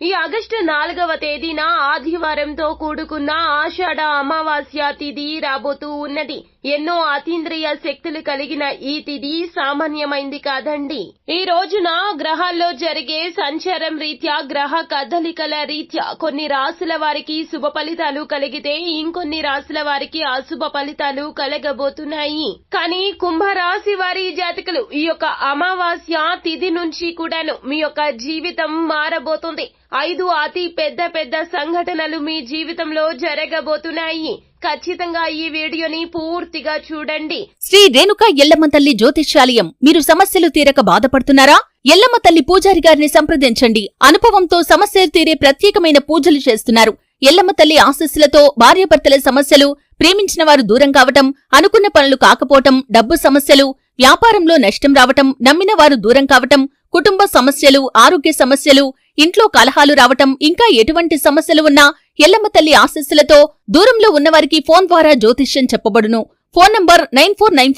ఈ ఆగస్టు నాలుగవ తేదీన ఆదివారంతో కూడుకున్న ఆషాఢ అమావాస్య తిథి రాబోతూ ఉన్నది. ఎన్నో అతీంద్రియ శక్తులు కలిగిన ఈ తిథి సామాన్యమైంది కాదండి. ఈ రోజున గ్రహాల్లో జరిగే సంచారం రీత్యా గ్రహ కదలికల రీత్యా కొన్ని రాసుల వారికి శుభ ఫలితాలు కలిగితే ఇంకొన్ని రాసుల వారికి అశుభ ఫలితాలు కలగబోతున్నాయి. కానీ కుంభరాశి వారి జాతకులు ఈ యొక్క అమావాస్య తిథి నుంచి కూడాను మీ యొక్క జీవితం మారబోతుంది. ఐదు అతి పెద్ద పెద్ద సంఘటనలు మీ జీవితంలో జరగబోతున్నాయి. ఖచ్చితంగా ఈ వీడియోని పూర్తిగా చూడండి. శ్రీ రేణుక ఎల్లమ్మ తల్లి జ్యోతిష్యాలయం మీరు సమస్యలు తీరక బాధపడుతున్నారా? ఎల్లమ్మ తల్లి పూజారి గారిని సంప్రదించండి. అనుభవంతో సమస్యలు తీరే ప్రత్యేకమైన పూజలు చేస్తున్నారు. ఎల్లమ్మ తల్లి ఆశస్సులతో భార్యాభర్తల సమస్యలు ప్రేమించిన వారు దూరం కావటం అనుకున్న పనులు కాకపోవటం డబ్బు సమస్యలు వ్యాపారంలో నష్టం రావటం నమ్మిన వారు దూరం కావటం కుటుంబ సమస్యలు ఆరోగ్య సమస్యలు ఇంట్లో కలహాలు రావటం ఇంకా ఎటువంటి సమస్యలు ఉన్నా ఎల్లమ్మ తల్లి ఆశస్సులతో దూరంలో ఉన్నవారికి ఫోన్ ద్వారా జ్యోతిష్యం చెప్పబడును. Phone number nine four nine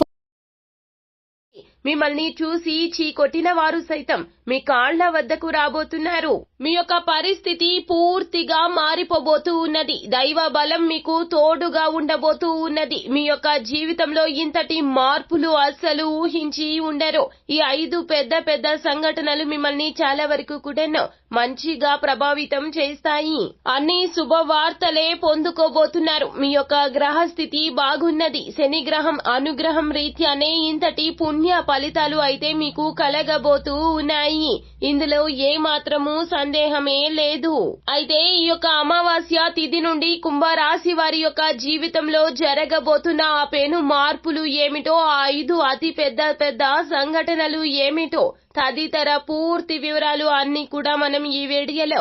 మిమ్మల్ని చూసి చీకొట్టిన వారు సైతం మీ కాళ్ళ వద్దకు రాబోతున్నారు. మీ యొక్క పరిస్థితి పూర్తిగా మారిపోబోతూ ఉన్నది. దైవ బలం మీకు తోడుగా ఉండబోతూ ఉన్నది. మీ యొక్క జీవితంలో ఇంతటి మార్పులు అస్సలు ఊహించి ఉండరు. ఈ ఐదు పెద్ద పెద్ద సంఘటనలు మిమ్మల్ని చాలా వరకు కూడా మంచిగా ప్రభావితం చేస్తాయి. అన్ని శుభవార్తలే పొందుకోబోతున్నారు. మీ యొక్క గ్రహస్థితి బాగున్నది. శని గ్రహం అనుగ్రహం రీత్యానే ఇంతటి పుణ్య ఫలితాలు అయితే మీకు కలగబోతూ ఉన్నాయి. ఇందులో ఏ మాత్రము సందేహమే లేదు. అయితే ఈ యొక్క అమావాస్య తిథి నుండి కుంభరాశి వారి యొక్క జీవితంలో జరగబోతున్న ఆ పెను మార్పులు ఏమిటో ఆ ఐదు అతి పెద్ద పెద్ద సంఘటనలు ఏమిటో తదితర పూర్తి వివరాలు అన్ని కూడా మనం ఈ వీడియోలో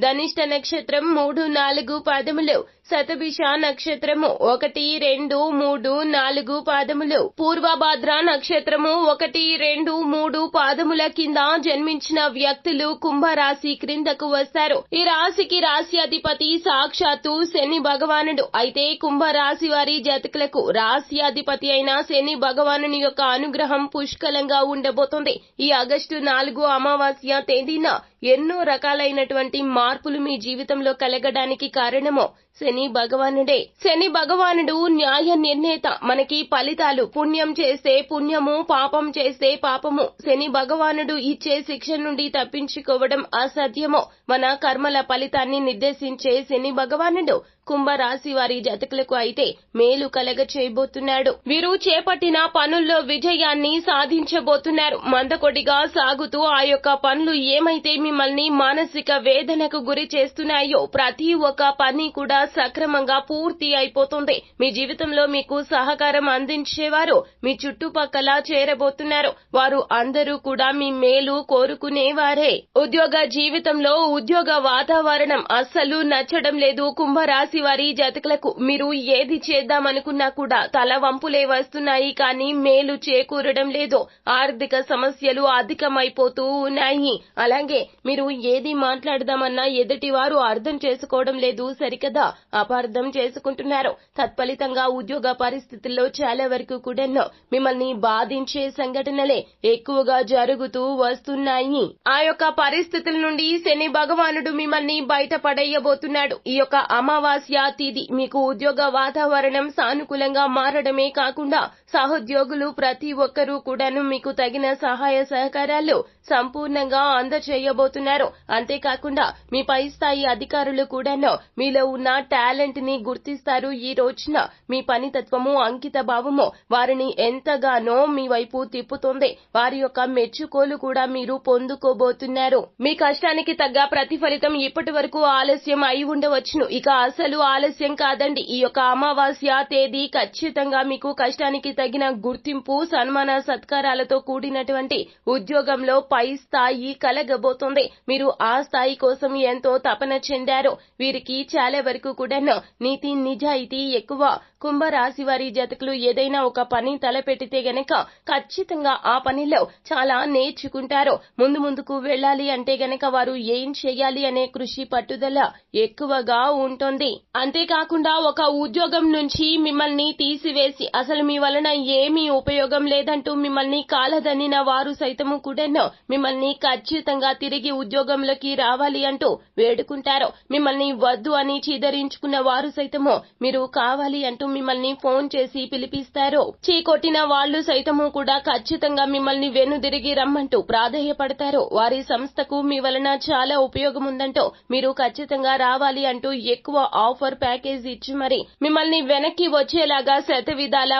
ధనిష్ట నక్షత్రం మూడు నాలుగు పాదములు. శతభిష నక్షత్రము ఒకటి రెండు మూడు నాలుగు పాదములు. పూర్వభాద్ర నక్షత్రము ఒకటి రెండు మూడు పాదముల కింద జన్మించిన వ్యక్తులు కుంభరాశి క్రిందకు వస్తారు. ఈ రాశికి రాశి అధిపతి సాక్షాత్తు శని భగవానుడు. అయితే కుంభరాశి వారి జాతకులకు రాశి అధిపతి అయిన శని భగవానుని యొక్క అనుగ్రహం పుష్కలంగా ఉండబోతోంది. ఈ ఆగస్టు నాలుగు అమావాస్య తేదీన ఎన్నో రకాలైనటువంటి మార్పులు మీ జీవితంలో కలగడానికి కారణమో శని భగవానుడే. శని భగవానుడు న్యాయ నిర్ణేత. మనకి ఫలితాలు పుణ్యం చేస్తే పుణ్యము పాపం చేస్తే పాపము. శని భగవానుడు ఇచ్చే శిక్ష నుండి తప్పించుకోవడం అసాధ్యమో. మన కర్మల ఫలితాన్ని నిర్దేశించే శని భగవానుడు కుంభరాశి వారి జతకులకు అయితే మేలు కలగ చేయబోతున్నాడు వీరు చేపట్టిన పనుల్లో విజయాన్ని సాధించబోతున్నారు. మందకొడిగా సాగుతూ ఆ యొక్క పనులు ఏమైతే మిమ్మల్ని మానసిక వేదనకు గురి చేస్తున్నాయో ప్రతి ఒక్క పని కూడా సక్రమంగా పూర్తి అయిపోతుంది. మీ జీవితంలో మీకు సహకారం అందించేవారు మీ చుట్టుపక్కల చేరబోతున్నారు. వారు అందరూ కూడా మీ మేలు కోరుకునేవారే. ఉద్యోగ జీవితంలో ఉద్యోగ వాతావరణం అస్సలు నచ్చడం లేదు. కుంభరాశి వారి జాతకులకు మీరు ఏది చేద్దామనుకున్నా కూడా తల వంపులే వస్తున్నాయి కానీ మేలు చేకూరడం లేదు. ఆర్థిక సమస్యలు అధికమైపోతూ ఉన్నాయి. అలాగే మీరు ఏది మాట్లాడదామన్నా ఎదుటివారు అర్థం చేసుకోవడం లేదు సరికదా? అపార్థం చేసుకుంటున్నారు. తత్ఫలితంగా ఉద్యోగ పరిస్థితుల్లో చాలా వరకు కూడా మిమ్మల్ని బాధించే సంఘటనలే ఎక్కువగా జరుగుతూ వస్తున్నాయి. ఆ యొక్క పరిస్థితుల నుండి శని భగవానుడు మిమ్మల్ని బయటపడేయబోతున్నాడు. ఈ యొక్క అమావాస్య తిథి మీకు ఉద్యోగ వాతావరణం సానుకూలంగా మారడమే కాకుండా సహోద్యోగులు ప్రతి ఒక్కరూ కూడాను మీకు తగిన సహాయ సహకారాలు సంపూర్ణంగా అందచేయబోతున్నారు అంతేకాకుండా మీ పై స్థాయి అధికారులు కూడాను మీలో ఉన్న టాలెంట్ని గుర్తిస్తారు. ఈ రోజున మీ పనితత్వము అంకిత భావము వారిని ఎంతగానో మీ వైపు తిప్పుతుంది. వారి యొక్క మెచ్చుకోలు కూడా మీరు పొందుకోబోతున్నారు. మీ కష్టానికి తగ్గ ప్రతిఫలితం ఇప్పటి వరకు ఆలస్యం అయి ఉండవచ్చును. ఇక అసలు ఆలస్యం కాదండి. ఈ యొక్క అమావాస్య తేదీ ఖచ్చితంగా మీకు కష్టానికి తగిన గుర్తింపు సన్మాన సత్కారాలతో కూడినటువంటి ఉద్యోగంలో పై స్థాయి కలగబోతుంది. మీరు ఆ స్థాయి కోసం ఎంతో తపన చెందారు. వీరికి చాలా వరకు కూడాను నీతి నిజాయితీ ఎక్కువ. కుంభరాశి వారి జతకులు ఏదైనా ఒక పని తలపెట్టితే గనక ఖచ్చితంగా ఆ పనిలో చాలా నేర్చుకుంటారు. ముందు ముందుకు వెళ్ళాలి అంటే గనక వారు ఏం చేయాలి అనే కృషి పట్టుదల ఎక్కువగా ఉంటుంది. అంతేకాకుండా ఒక ఉద్యోగం నుంచి మిమ్మల్ని తీసివేసి అసలు మీ వలన ఏమీ ఉపయోగం లేదంటూ మిమ్మల్ని కాలదన్నిన వారు సైతము కూడాను మిమ్మల్ని ఖచ్చితంగా తిరిగి ఉద్యోగంలోకి రావాలి అంటూ వేడుకుంటారు మిమ్మల్ని వద్దు అని చీదరించుకున్న వారు సైతము మీరు కావాలి అంటూ మిమ్మల్ని ఫోన్ చేసి పిలిపిస్తారు. చీకొట్టిన వాళ్ళు సైతము కూడా ఖచ్చితంగా మిమ్మల్ని వెనుదిరిగి రమ్మంటూ ప్రాధేయపడతారు. వారి సంస్థకు మీ వలన చాలా ఉపయోగం ఉందంటూ మీరు ఖచ్చితంగా రావాలి అంటూ ఎక్కువ ఆఫర్ ప్యాకేజ్ ఇచ్చి మరి మిమ్మల్ని వెనక్కి వచ్చేలాగా శత విధాలా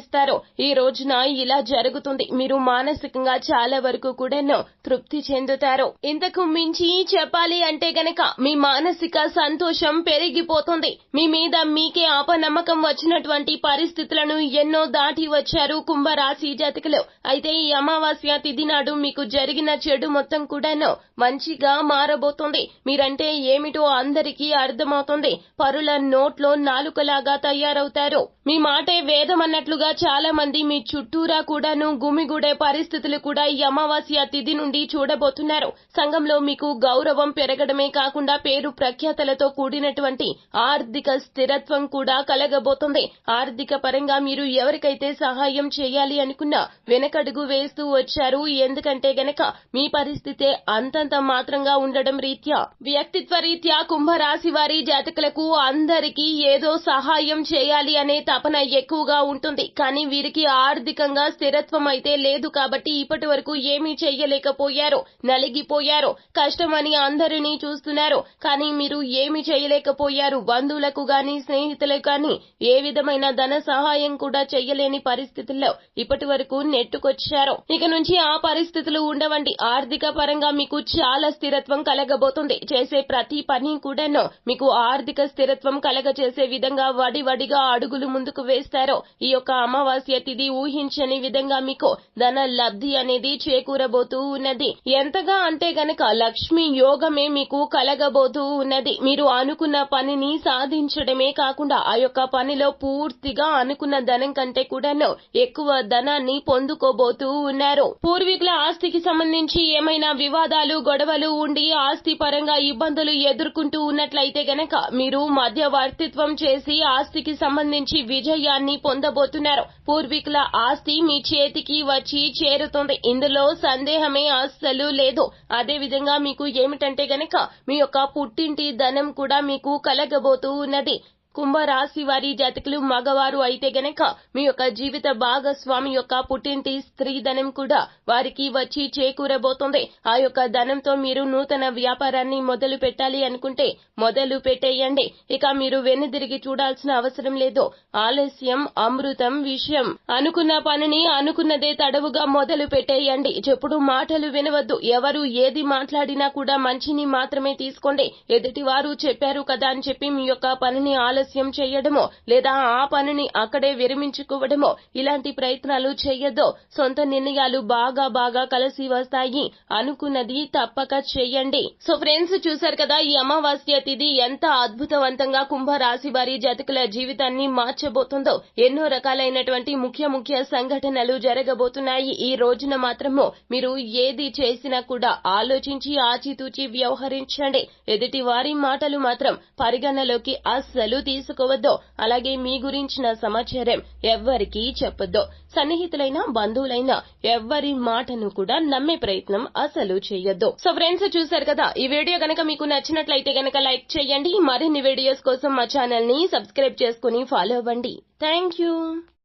ప్రయత్నిస్తారు ఈ రోజున ఇలా జరుగుతుంది. మీరు మానసికంగా చాలా వరకు కూడాను తృప్తి చెందుతారు. ఇంతకు మించి చెప్పాలి అంటే గనక మీ మానసిక సంతోషం పెరిగిపోతుంది. మీ మీద మీకే ఆపనమ్మకం వచ్చినటువంటి పరిస్థితులను ఎన్నో దాటి వచ్చారు కుంభరాశి జాతకులు. అయితే ఈ అమావాస్య తిథి నాడు మీకు జరిగిన చెడు మొత్తం కూడాను మంచిగా మారబోతుంది. మీరంటే ఏమిటో అందరికీ అర్థమవుతుంది. పరుల నోట్లో నాలుకలాగా తయారవుతారు. మీ మాటే వేదం అన్నట్లుగా చాలా మంది మీ చుట్టూరా కూడాను గుమిగూడే పరిస్థితులు కూడా ఈ అమావాస్య తిథి నుండి చూడబోతున్నారు. సంఘంలో మీకు గౌరవం పెరగడమే కాకుండా పేరు ప్రఖ్యాతలతో కూడినటువంటి ఆర్థిక స్థిరత్వం కూడా కలగబోతుంది. ఆర్థిక పరంగా మీరు ఎవరికైతే సహాయం చేయాలి అనుకున్నా వెనకడుగు వేస్తూ వచ్చారు. ఎందుకంటే గనక మీ పరిస్థితే అంతంత మాత్రంగా ఉండడం రీత్యా వ్యక్తిత్వ రీత్యా కుంభరాశి వారి జాతకులకు అందరికీ ఏదో సహాయం చేయాలి అనే తపన ఎక్కువగా ఉంటుంది. కానీ వీరికి ఆర్థికంగా స్థిరత్వం అయితే లేదు కాబట్టి ఇప్పటి వరకు ఏమీ చేయలేకపోయారు నలిగిపోయారు కష్టమని అందరినీ చూస్తున్నారు. కానీ మీరు ఏమి చేయలేకపోయారు బంధువులకు గాని స్నేహితులకు గాని. ఏ విధమైన ధన సహాయం కూడా చేయలేని పరిస్థితుల్లో ఇప్పటి వరకు నెట్టుకొచ్చారు. ఇక నుంచి ఆ పరిస్థితులు ఉండవండి. ఆర్థిక పరంగా మీకు చాలా స్థిరత్వం కలగబోతుంది. చేసే ప్రతి పని కూడాను మీకు ఆర్థిక స్థిరత్వం కలగ చేసే విధంగా వడి వడిగా అడుగులు ముందుకు వేస్తారు. ఈ యొక్క అమావాస్య తిథి ఊహించని విధంగా మీకు ధన లబ్ధి అనేది చేకూరబోతూ ఉన్నది. ఎంతగా అంటే గనక లక్ష్మి యోగమే మీకు కలగబోతూ ఉన్నది. మీరు అనుకున్న పనిని సాధించడమే కాకుండా ఆ యొక్క పనిలో పూర్తిగా అనుకున్న ధనం కంటే కూడాను ఎక్కువ ధనాన్ని పొందుకోబోతూ ఉన్నారు. పూర్వీకుల ఆస్తికి సంబంధించి ఏమైనా వివాదాలు గొడవలు ఉండి ఆస్తి పరంగా ఇబ్బందులు ఎదుర్కొంటూ ఉన్నట్లయితే గనక మీరు మధ్యవర్తిత్వం చేసి ఆస్తికి సంబంధించి విజయాన్ని పొందబోతున్నారు. పూర్వీకుల ఆస్తి మీ చేతికి వచ్చి చేరుతుంది. ఇందులో సందేహమే అస్సలు లేదు. అదే విధంగా మీకు ఏమిటంటే గనక మీ యొక్క పుట్టింటి ధనం కూడా మీకు కలగబోతూ ఉన్నది. కుంభరాశి వారి జాతకులు మగవారు అయితే గనక మీ యొక్క జీవిత భాగస్వామి యొక్క పుట్టింటి స్త్రీ ధనం కూడా వారికి వచ్చి చేకూరబోతుంది. ఆ యొక్క ధనంతో మీరు నూతన వ్యాపారాన్ని మొదలు పెట్టాలి అనుకుంటే మొదలు పెట్టేయండి. ఇక మీరు వెనుదిరిగి చూడాల్సిన అవసరం లేదు. ఆలస్యం అమృతం విషయం. అనుకున్న పనిని అనుకున్నదే తడవుగా మొదలు పెట్టేయండి. చెప్పుడు మాటలు వినవద్దు. ఎవరు ఏది మాట్లాడినా కూడా మంచిని మాత్రమే తీసుకోండి. ఎదుటివారు చెప్పారు కదా అని చెప్పి మీ యొక్క పనిని ఆలస్యం చేయడమో లేదా ఆ పనిని అక్కడే విరమించుకోవడమో ఇలాంటి ప్రయత్నాలు చేయొద్దు. సొంత నిర్ణయాలు బాగా బాగా కలిసి వస్తాయి. అనుకున్నది తప్పక చేయండి. సో ఫ్రెండ్స్ చూశారు కదా ఈ అమావాస్య తిథి ఎంత అద్భుతవంతంగా కుంభరాశి వారి జాతకుల జీవితాన్ని మార్చబోతుందో. ఎన్నో రకాలైనటువంటి ముఖ్య ముఖ్య సంఘటనలు జరగబోతున్నాయి. ఈ రోజున మాత్రము మీరు ఏది చేసినా కూడా ఆలోచించి ఆచితూచి వ్యవహరించండి. ఎదుటి వారి మాటలు మాత్రం పరిగణలోకి అస్సలు తీసుకోవద్దో. అలాగే మీ గురించిన సమాచారం ఎవ్వరికీ చెప్పొద్దో. సన్నిహితులైన బంధువులైన ఎవ్వరి మాటను కూడా నమ్మే ప్రయత్నం అసలు చేయొద్దు సో ఫ్రెండ్స్ చూశారు కదా ఈ వీడియో గనక మీకు నచ్చినట్లయితే గనక లైక్ చేయండి మరిన్ని వీడియోస్ కోసం మా ఛానల్ని సబ్స్క్రైబ్ చేసుకుని ఫాలో అవ్వండి. Thank you